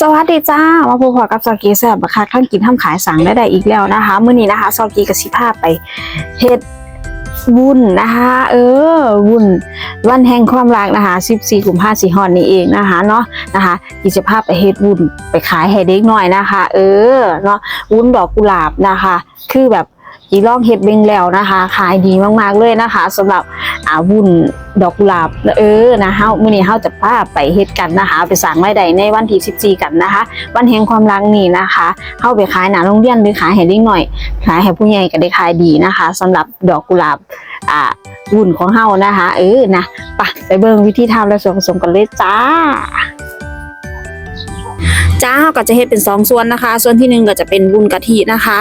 สวัสดีจ้า มาพบกับซอกีแซ่บคักท่านกินทำขายสั่งได้ได้อีกแล้วนะคะมื้อนี้นะคะซอกีกับสิพาไปเฮ็ดวุ้นนะคะเออวุ้นวันแห่งความรักนะคะ14กุมภาพันธ์สีฮอนนี่เองนะคะเนาะนะคะกิจะพไปเฮ็ดวุ้นไปขายให้เด็กหน่อยนะคะ เออเนาะวุ้นดอกกุหลาบนะคะ คือแบบ กีลองเฮ็ดเบงแล้วนะคะ ขายดีมากๆเลยนะคะสำหรับอาวุ้นดอกกุหลาบเออนะเฮามื้อนี้เฮาจะพาไปเฮ็ดกันนะคะ ไปสั่งรายได้ในวันที่14กันนะคะ วันแห่งความรักนี่นะคะเข้าไปขายหนาโรงเรียนหรือขายให้เด็กหน่อย ขายให้ผู้ใหญ่ก็ได้ขายดีนะคะสำหรับดอกกุหลาบอ่าวุ่นของเฮานะคะ เออนะไปไปเบิ่งวิธีทำและส่วนผสมกันเลยจ้า จ้าเฮาก็จะเฮ็ดเป็นสองส่วนนะคะ ส่วนที่หนึ่งก็จะเป็นวุ้นกะทินะคะ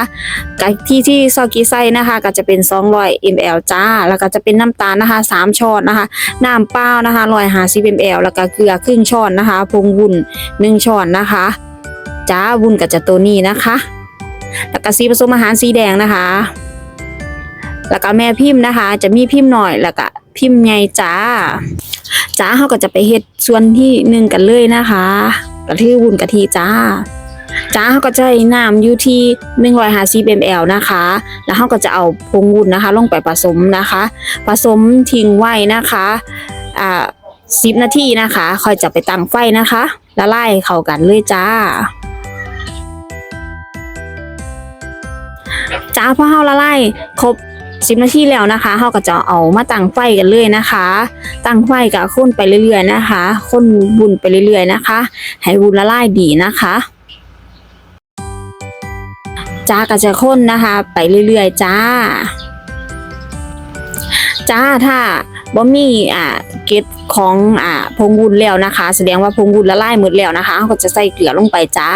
กะทิที่ซอกีไส้นะคะ ก็จะเป็น 200 ml จ้า แล้วก็จะเป็นน้ำตาลนะคะ 3 ช้อนนะคะ น้ำเปล่านะคะ150 ml แล้วก็เกลือครึ่งช้อนนะคะผงวุ้น1ช้อนนะคะ จ้าวุ้นก็จะตัวนี้นะคะ แล้วก็สีผสมอาหารสีแดงนะคะ แล้วก็แม่พิมพ์นะคะ จะมีพิมพ์หน่อยแล้วก็พิมพ์ใหญ่จ้าจ้าเขาก็จะไปเฮ็ดส่วนที่หนึ่งกันเลยนะคะ กะทิวุ้นกะทิจ้า จ้าเขาก็จะใช้น้ำอยู่ที่ 150 ml นะคะ แล้วเขาก็จะเอาผงวุ้นนะคะ ลงไปผสมนะคะ ผสมทิ้งไว้นะคะอ่า10นาทีนะคะ ค่อยจะไปตั้งไฟนะคะละลายเข้ากันเลยจ้าจ้าพอเฮาละลายครบ 10นาทีแล้วนะคะเฮาก็จะเอามาตั้งไฟกันเลยนะคะ ตั้งไฟกับค้นไปเรื่อยๆนะคะค้นบุญไปเรื่อยๆนะคะ ให้บุญละลายดีนะคะจ้าก็จะค้นนะคะ ไปเรื่อยๆจ้า จ้าถ้าบ่มีอ่าเกล็ดของอ่าพงวุ้นแล้วนะคะ แสดงว่าพงวุ้นละลายหมดแล้วนะคะเขาก็จะใส่เกลือลงไปจ้า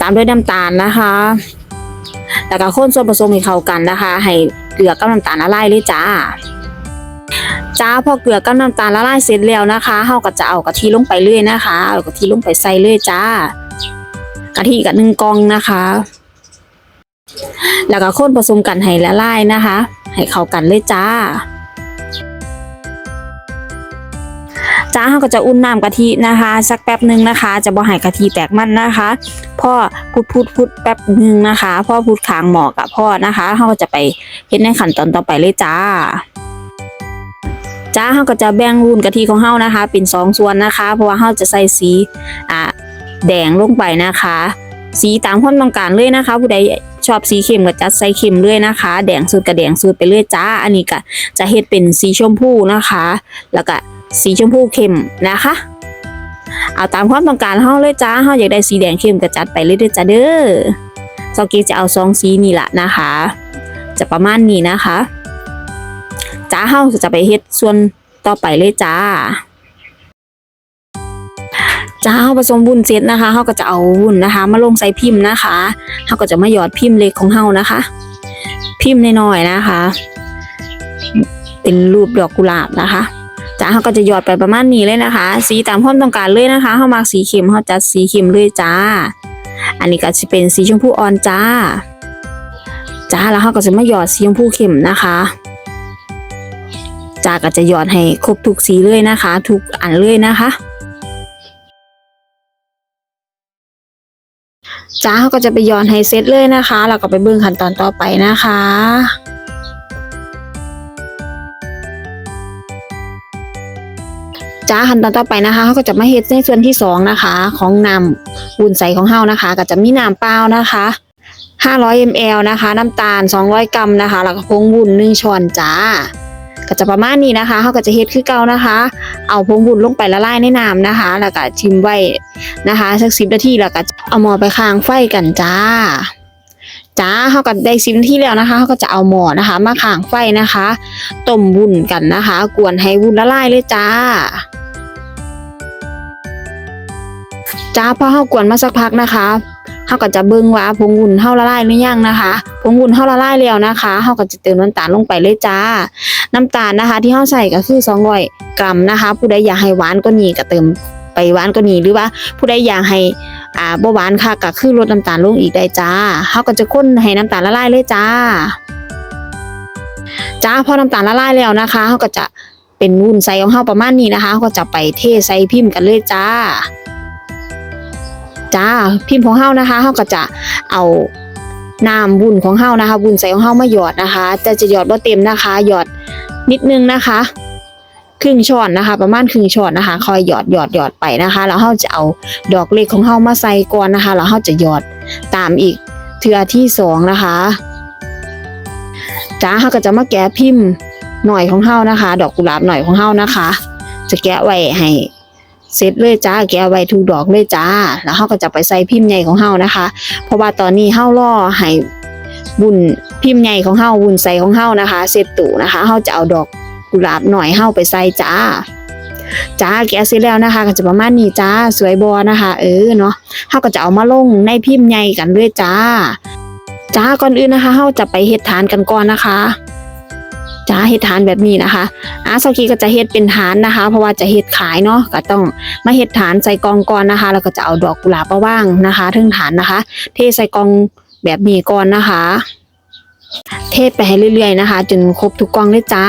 ตามด้วยน้ำตาลนะคะ แล้วก็ค้นส่วนผสมให้เข้ากันนะคะ ให้เกลือกับน้ำตาลละลายเลยจ้าจ้าพอเกลือกับน้ำตาลละลายเสร็จแล้วนะคะเฮาก็จะเอากะทิลงไปเรื่อยนะคะเอากะทิลงไปใส่เลยจ้ากะทิกับหนึ่งกองนะคะ แล้วก็ค้นผสมกันให้ละลายนะคะ ให้เข้ากันเลยจ้า จ้าเขาก็จะอุ่นน้ำกะทินะคะ สักแป๊บหนึ่งนะคะ จะบ่ให้กะทิแตกมันนะคะพ่อพุดพุดพุดแป๊บหนึ่งนะคะ พ่อพุดขางหมอกับพ่อนะคะเขาก็จะไปเฮ็ดในขั้นตอนต่อไปเลยจ้าจ้าเขาก็จะแบ่งวุ้นกะทิของเฮานะคะ เป็นสองส่วนนะคะ เพราะว่าเฮาจะใส่สีอ่าแดงลงไปนะคะ สีตามความต้องการเลยนะคะ ผู้ใดชอบสีเข้มก็จัดใส่เข้มเลยนะคะ แดงสุดก็แดงสุดไปเลยจ้า อันนี้ก็จะเฮ็ดเป็นสีชมพูนะคะ แล้วก็ สีชมพูเข้มนะคะ เอาตามความต้องการเฮาเลยจ้าเฮาอยากได้สีแดงเข้มก็จัดไปเลยเด้อจ้าเด้อซอกีจะเอาสองสีนี่ละนะคะ จะประมาณนี้นะคะจ้าเฮาจะไปเฮ็ดส่วนต่อไปเลยจ้าจ้าเฮาผสมวุ้นเสร็จนะคะเฮาก็จะเอาวุ้นนะคะ มาลงใส่พิมพ์นะคะเฮาก็จะมาหยอดพิมพ์เล็กของเฮานะคะ พิมพ์น้อยๆนะคะ เป็นรูปดอกกุหลาบนะคะ จ้าเขาก็จะหยอดไปประมาณนี้เลยนะคะ สีตามความต้องการเลยนะคะเขามาสีเข็มเขาจัดสีเข็มเลยจ้า อันนี้ก็จะเป็นสีชมพูอ่อนจ้า จ้าแล้วเขาก็จะมาหยอดสีชมพูเข้มนะคะจ้าก็จะหยอดให้ครบทุกสีเลยนะคะ ทุกอันเลยนะคะจ้าเขาก็จะไปหยอดให้เซตเลยนะคะ แล้วก็ไปเบิ่งขั้นตอนต่อไปนะคะาขั้นตอนต่อไปนะคะเขาก็จะมาเฮ็ดในส่วนที่สองนะคะ ของน้ำวุ้นใสของเฮานะคะ ก็จะมีน้ำเปล่านะคะ500 ml นะคะ น้ำตาล 200 กรัมนะคะ แล้วก็ผงวุ้น1ช้อนจ้า ก็จะประมาณนี้นะคะเขาก็จะเฮ็ดคือเก่านะคะ เอาผงวุ้นลงไปละลายในน้ำนะคะ แล้วก็ชิมไว้นะคะสัก10นาทีแล้วก็เอาหม้อไปค้างไฟกันจ้า จ้าเขาก็ได้10นาทีแล้วนะคะเขาก็จะเอาหม้อนะคะ มาค้างไฟนะคะต้มวุ้นกันนะคะ กวนให้วุ้นละลายเลยจ้า จ้าพอเฮากวนมาสักพักนะคะเฮาก็จะเบิ่งว่าผงวุ้นเฮาละลายหรือยังนะคะผงวุ้นเฮาละลายแล้วนะคะเฮาก็จะเติมน้ำตาลลงไปเลยจ้า น้ำตาลนะคะ ที่เฮาใส่ก็คือ200กรัมนะคะ ผู้ใดอยากให้หวานก็นี่ก็เติมไปหวานก็นี่หรือว่า ผู้ใดอยากให้อ่าบ่หวานค่ะก็คือลดน้ำตาลลงอีกได้จ้าเฮาก็จะคนให้น้ำตาลละลายเลยจ้าจ้าพอน้ำตาลละลายแล้วนะคะเฮาก็จะเป็นวุ้นใสของเฮาประมาณนี้นะคะเฮาก็จะไปเทใส่พิมพ์กันเลยจ้า จ้าพิมพ์ของเฮานะคะเฮาก็จะเอาน้ำบุญของเฮานะคะ บุญใส่ของเฮามาหยอดนะคะแต่จะหยอดบ่าเต็มนะคะ หยอดนิดนึงนะคะ ครึ่งช้อนนะคะ ประมาณครึ่งช้อนนะคะ คอยหยอดหยอดหยอดไปนะคะ แล้วเฮาจะเอาดอกเล็กของเฮามาใส่ก่อนนะคะ แล้วเฮาจะหยอดตามอีกเทือที่สองนะคะจ้าเฮาก็จะมาแกะพิมพ์หน่อยของเฮานะคะ ดอกกุหลาบหน่อยของเฮานะคะ จะแกะไว้ให้ เสร็จเลยจ้าแกะไว้ทุกดอกเลยจ้า แล้วเฮาก็จะไปใส่พิมพ์ใหญ่ของเฮานะคะ เพราะว่าตอนนี้เฮารอให้บุญพิมพ์ใหญ่ของเฮาบุญใส่ของเฮานะคะ เสร็จตู่นะคะเฮาจะเอาดอกกุหลาบหน่อยเฮาไปใส่จ้าจ้าแกเสร็จแล้วนะคะก็จะประมาณนี้จ้าสวยบอนะคะ เออเนาะเฮาก็จะเอามาลงในพิมพ์ใหญ่กันเลยจ้า จ้าก่อนอื่นนะคะเฮาจะไปเฮ็ดฐานกันก่อนนะคะ จ้าเฮ็ดฐานแบบนี้นะคะอาซากีก็จะเฮ็ดเป็นฐานนะคะ เพราะว่าจะเฮ็ดขายเนาะก็ต้องมาเฮ็ดฐานใส่กองก่อนนะคะ แล้วก็จะเอาดอกกุหลาบมาว่างนะคะทึงฐานนะคะ เทใส่กองแบบนี้ก่อนนะคะ เทไปให้เรื่อยๆนะคะ จนครบทุกกองเลยจ้า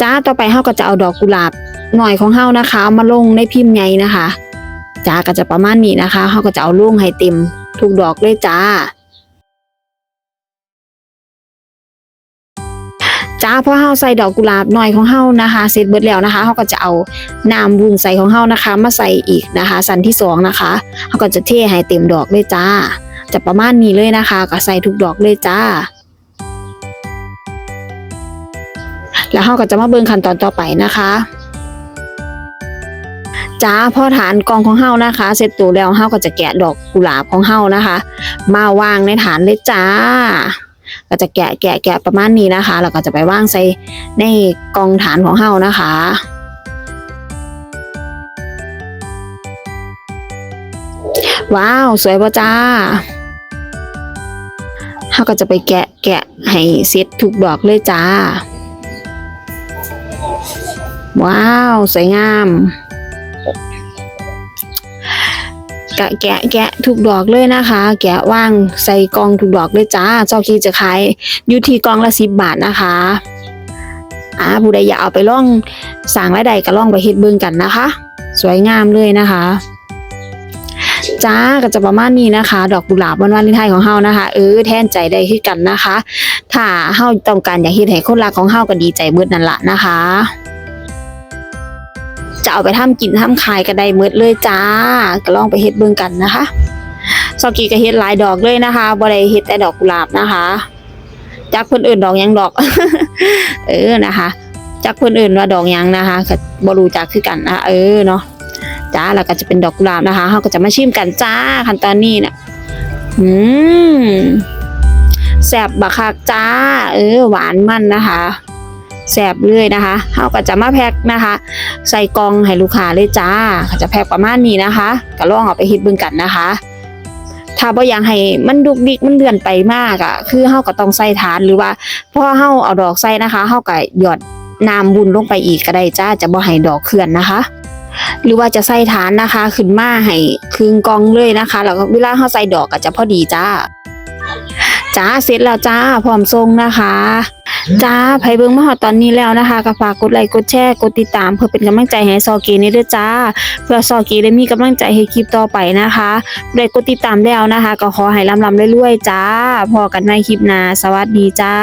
จ้าต่อไปเฮาก็จะเอาดอกกุหลาบหน่อยของเฮานะคะเอามาลงในพิมพ์ใหญ่นะคะจ้าก็จะประมาณนี้นะคะเฮาก็จะเอาลงให้เต็มทุกดอกเลยจ้า จ้าพอเฮาใส่ดอกกุหลาบหน่อยของเฮานะคะเสร็จเบิดแล้วนะคะเฮาก็จะเอาน้ำบุญใส่ของเฮานะคะ มาใส่อีกนะคะ สันที่สองนะคะเฮาก็จะเทให้เต็มดอกเลยจ้า จะประมาณนี้เลยนะคะ ก็ใส่ทุกดอกเลยจ้า แล้วเฮาก็จะมาเบิ่งขั้นตอนต่อไปนะคะจ้าพอฐานกองของเฮานะคะ เสร็จตัวแล้วเฮาก็จะแกะดอกกุหลาบของเฮานะคะ มาวางในฐานเลยจ้า ก็จะแกะแกะแกะประมาณนี้นะคะ แล้วก็จะไปวางใส่ในกองฐานของเฮานะคะว้าว สวยป่ะจ้าเฮาก็จะไปแกะแกะให้เสร็จทุกดอกเลยจ้า ว้าว สวยงาม กะแกะแกะทุกดอกเลยนะคะ แกะว่างใส่กองทุกดอกเลยจ้าเจ้าคีจะขายอยู่ที่กองละสิบบาทนะคะอ่าผู้ใดอยากเอาไปล่องสั่งไว้ใดก็ล่องไปเฮ็ดเบิ่งกันนะคะ สวยงามเลยนะคะจ้าก็จะประมาณนี้นะคะ ดอกกุหลาบวันวาเลนไทน์ของเฮานะคะ เออแทนใจได้คือกันนะคะ ถ้าเฮาต้องการอยากเฮ็ดให้คนรักของเฮาก็ดีใจเบิดนั่นละนะคะ จะเอาไปทำกินทำขายก็ได้หมดเลยจ้า ก็ลองไปเฮ็ดเบิ่งกันนะคะซอกีก็เฮ็ดหลายดอกเลยนะคะบ่ได้เฮ็ดแต่ดอกกุหลาบนะคะ จากเพิ่นอื่นดอกยังดอก เออนะคะ จากเพิ่นอื่นว่าดอกยังนะคะก็บ่รู้จักคือกันนะคะเออเนาะจ้าแล้วก็จะเป็นดอกกุหลาบนะคะเฮาก็จะมาชิมกันจ้าขั้นตอนนี้น่ะอืมแซ่บบักคักจ้า เออ หวานมันนะคะ แซ่บเลยนะคะเฮาก็จะมาแพ็คนะคะ ใส่กล่องให้ลูกค้าเลยจ้าเขาจะแพ็คประมาณนี้นะคะก็ลองเอาไปฮ็ดเบิ่งกันนะคะ ถ้าบ่อยากให้มันดุกดิกมันเลื่อนไปมากอะ คือเฮาก็ต้องใส่ฐานหรือว่าพอเฮาเอาดอกใส่นะคะเฮาก็หยอดน้ำบุญลงไปอีกก็ได้จ้าจะบ่ให้ดอกเคลื่อนนะคะหรือว่าจะใส่ฐานนะคะ ขึ้นมาให้ครึ่งกองเลยนะคะแล้วเวลาเฮาใส่ดอกก็จะพอดีจ้า จ้าเสร็จแล้วจ้าพร้อมส่งนะคะจ้าไผเบิ่งมาฮอดตอนนี้แล้วนะคะก็ฝากกดไลค์กดแชร์กดติดตามเพื่อเป็นกำลังใจให้ซอกีนี่ด้วยจ้า เพื่อซอกีได้มีกำลังใจให้คลิปต่อไปนะคะได้กดติดตามแล้วนะคะ ก็ขอให้ลำลำเรื่อยๆจ้าพอกันในคลิปหน้าสวัสดีจ้า